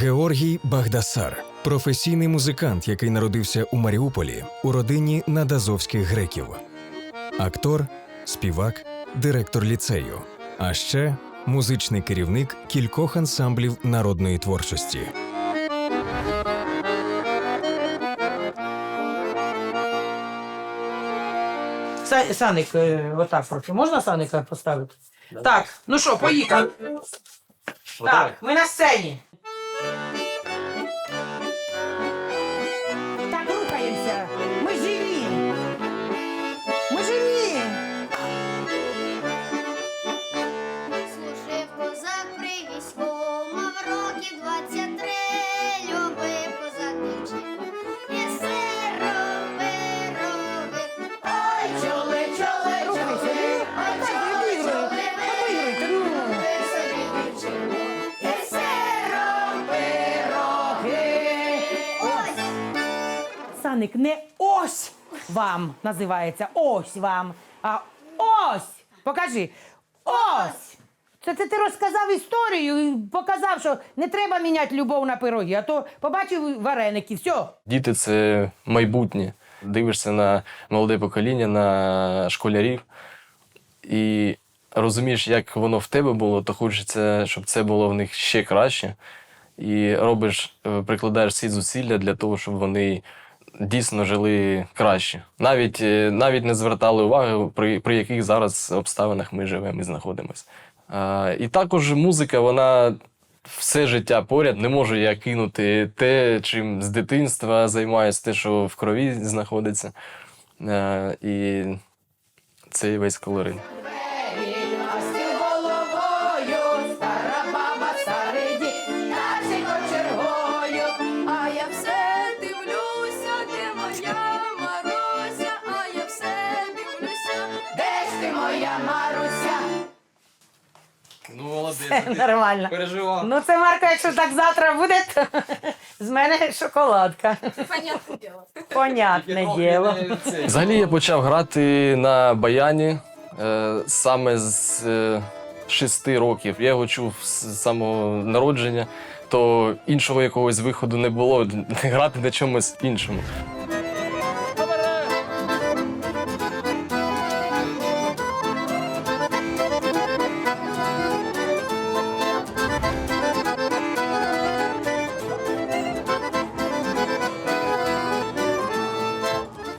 Георгій Багдасар професійний музикант, який народився у Маріуполі у родині надазовських греків, актор, співак, директор ліцею, а ще музичний керівник кількох ансамблів народної творчості. Са- Саник, е, отак прошу. Можна Саника поставити? Так, ну що, поїхали. Так, ми на сцені. Саник, не ось вам називається. Ось вам. А ось. Покажи. Ось. Це, це ти розказав історію і показав, що не треба міняти любов на пироги, а то побачив вареники, все. Діти це майбутнє. Дивишся на молоде покоління, на школярів і розумієш, як воно в тебе було, то хочеться, щоб це було в них ще краще. І робиш, е, прикладаєш всі зусилля для того, щоб вони дійсно жили краще. Навіть, е, навіть не звертали уваги, при, при яких зараз обставинах ми живемо і знаходимося. І також музика, вона все життя поряд. Не можу я кинути те, чим з дитинства займаюся, те, що в крові знаходиться. І це весь колорит. Нормально. Переживав. Ну це Марко, якщо так завтра буде, то з мене шоколадка. Понятне діло. Понятне діло. Взагалі я почав грати на баяні е, саме з е, шести років. Я його чув з самого народження, то іншого якогось виходу не було грати на чомусь іншому.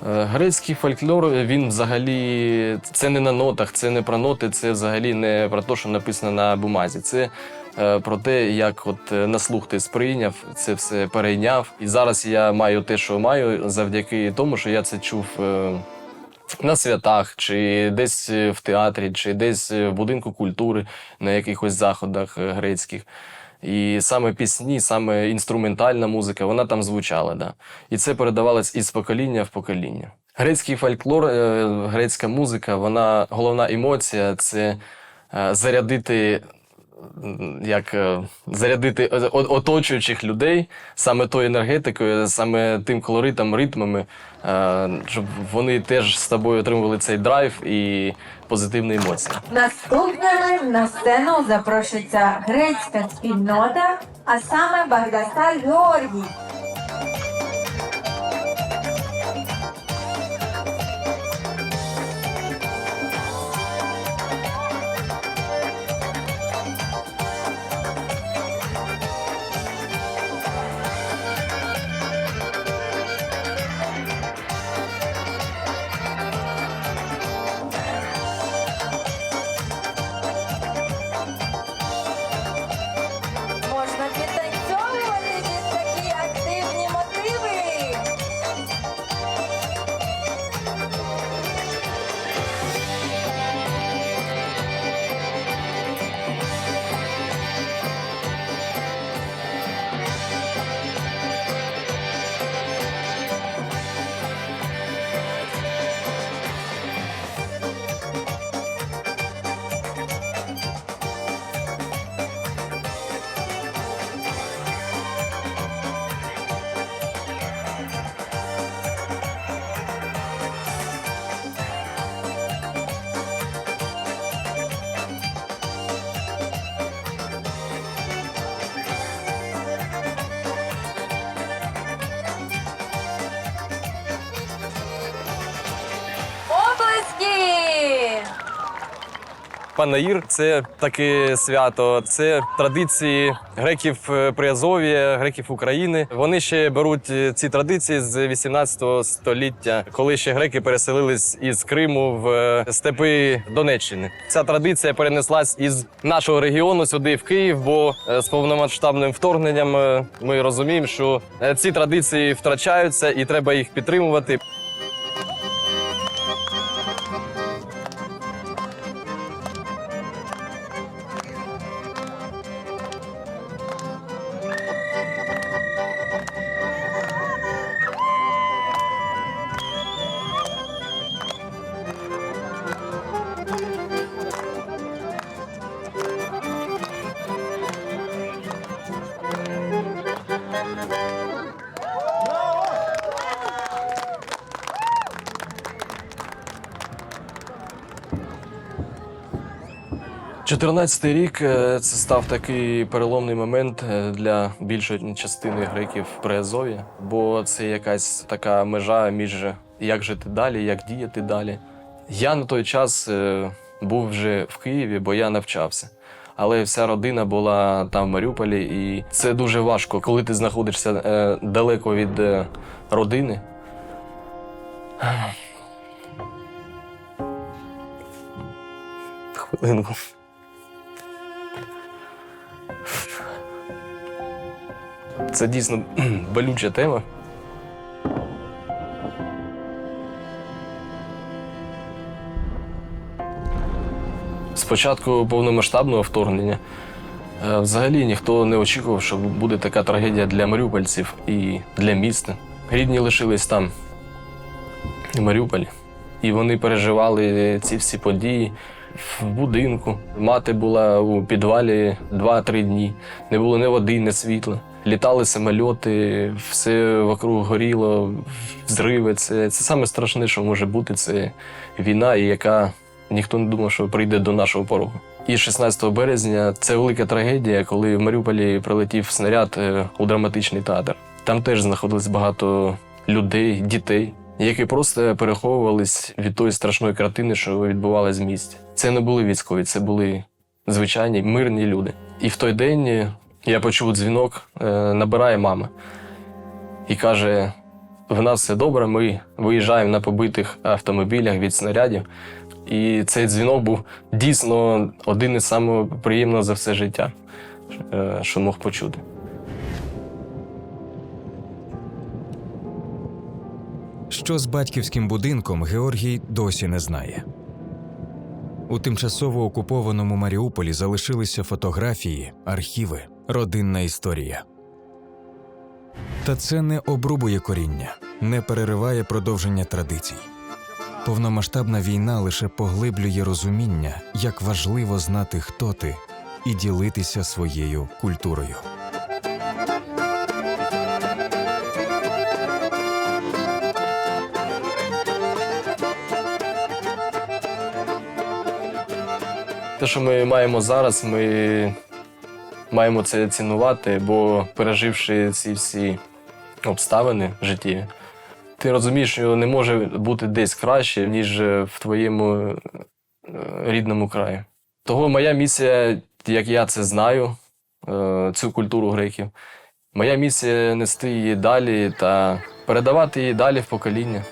Грецький фольклор він взагалі це не на нотах, це не про ноти, це взагалі не про те, що написано на бумазі. Це е, про те, як от е, на слух ти сприйняв, це все перейняв. І зараз я маю те, що маю, завдяки тому, що я це чув. е, На святах, чи десь е, в театрі, чи десь е, в будинку культури на якихось заходах е, грецьких. І саме пісні, саме інструментальна музика, вона там звучала. Да. І це передавалось із покоління в покоління. Грецький фольклор, е, грецька музика, вона головна емоція це е, зарядити. Як е, зарядити о- оточуючих людей саме тою енергетикою, саме тим колоритом, ритмами, е, щоб вони теж з тобою отримували цей драйв і позитивні емоції. Наступними на сцену запрошується грецька спільнота, а саме Багдасар Георгій. Панаїр це таке свято, це традиції греків е, Приазов'я, греків України. Вони ще беруть е, ці традиції з 18 століття, коли ще греки переселились із Криму в е, степи Донеччини. Ця традиція перенеслась із нашого регіону сюди, в Київ, бо з повномасштабним вторгненням ми розуміємо, що ці традиції втрачаються і треба їх підтримувати. Чотирнадцятий рік е, це став такий переломний момент е, для більшої частини греків Приазов'я, бо це якась така межа між як жити далі, як діяти далі. Я на той час е, був вже в Києві, бо я навчався. Але вся родина була там в Маріуполі, і це дуже важко, коли ти знаходишся далеко від родини. Хвилинку. Це дійсно болюча тема. Спочатку повномасштабного вторгнення е, взагалі ніхто не очікував, що буде така трагедія для маріупольців і для міста. Рідні лишились там, в Маріуполі, і вони переживали ці всі події в будинку. Мати була у підвалі 2-3 дні. Не було ні води, ні світла. Літали самольоти, все вокруг горіло, взриви. Це, це саме страшне, що може бути. Це війна, яка ніхто не думав, що прийде до нашого порогу. І 16 березня це велика трагедія, коли в Маріуполі прилетів снаряд е, у драматичний театр. Там теж знаходилось багато людей, дітей, які просто переховувались від тої страшної картини, що відбувалась в місті. Це не були військові, це були звичайні мирні люди. І в той день я почув дзвінок, е, набирає мама і каже: в нас все добре, ми виїжджаємо на побитих автомобілях від снарядів. І цей дзвінок був дійсно один із самих приємних за все життя, е, що мог почути. Що з батьківським будинком Георгій досі не знає. У тимчасово окупованому Маріуполі залишилися фотографії, архіви, родинна історія. Та це не обрубує коріння, не перериває продовження традицій. Повномасштабна війна лише поглиблює розуміння, як важливо знати, хто ти, і ділитися своєю культурою. Те, що ми маємо зараз, ми маємо це цінувати, бо переживши ці всі обставини життєві, ти розумієш, що не може бути десь краще, ніж в твоєму е, рідному краї. Того моя місія, як я це знаю, е, цю культуру греків, моя місія нести її далі та передавати її далі в покоління.